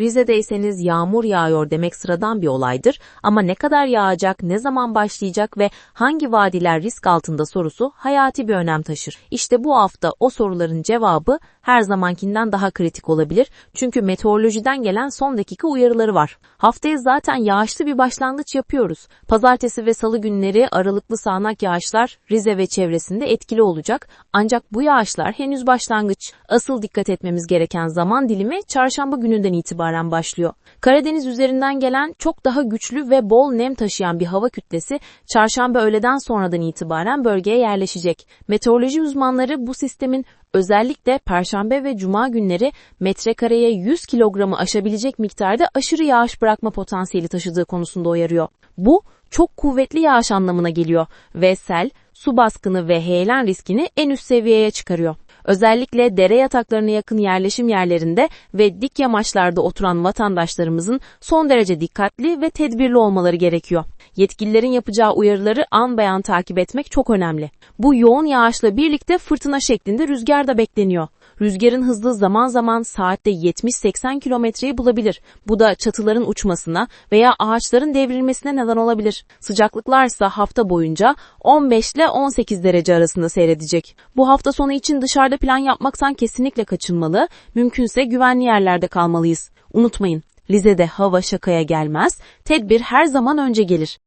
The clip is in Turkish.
Rize'deyseniz yağmur yağıyor demek sıradan bir olaydır ama ne kadar yağacak, ne zaman başlayacak ve hangi vadiler risk altında sorusu hayati bir önem taşır. İşte bu hafta o soruların cevabı her zamankinden daha kritik olabilir çünkü meteorolojiden gelen son dakika uyarıları var. Haftaya zaten yağışlı bir başlangıç yapıyoruz. Pazartesi ve salı günleri aralıklı sağanak yağışlar Rize ve çevresinde etkili olacak ancak bu yağışlar henüz başlangıç. Asıl dikkat etmemiz gereken zaman dilimi çarşamba gününden itibaren başlıyor. Karadeniz üzerinden gelen çok daha güçlü ve bol nem taşıyan bir hava kütlesi çarşamba öğleden sonradan itibaren bölgeye yerleşecek. Meteoroloji uzmanları bu sistemin özellikle perşembe ve cuma günleri metrekareye 100 kilogramı aşabilecek miktarda aşırı yağış bırakma potansiyeli taşıdığı konusunda uyarıyor. Bu çok kuvvetli yağış anlamına geliyor ve sel, su baskını ve heyelan riskini en üst seviyeye çıkarıyor. Özellikle dere yataklarına yakın yerleşim yerlerinde ve dik yamaçlarda oturan vatandaşlarımızın son derece dikkatli ve tedbirli olmaları gerekiyor. Yetkililerin yapacağı uyarıları an beyan takip etmek çok önemli. Bu yoğun yağışla birlikte fırtına şeklinde rüzgar da bekleniyor. Rüzgarın hızı zaman zaman saatte 70-80 kilometreyi bulabilir. Bu da çatıların uçmasına veya ağaçların devrilmesine neden olabilir. Sıcaklıklar ise hafta boyunca 15 ile 18 derece arasında seyredecek. Bu hafta sonu için dışarıda plan yapmaktan kesinlikle kaçınmalı, mümkünse güvenli yerlerde kalmalıyız. Unutmayın, Lize'de hava şakaya gelmez, tedbir her zaman önce gelir.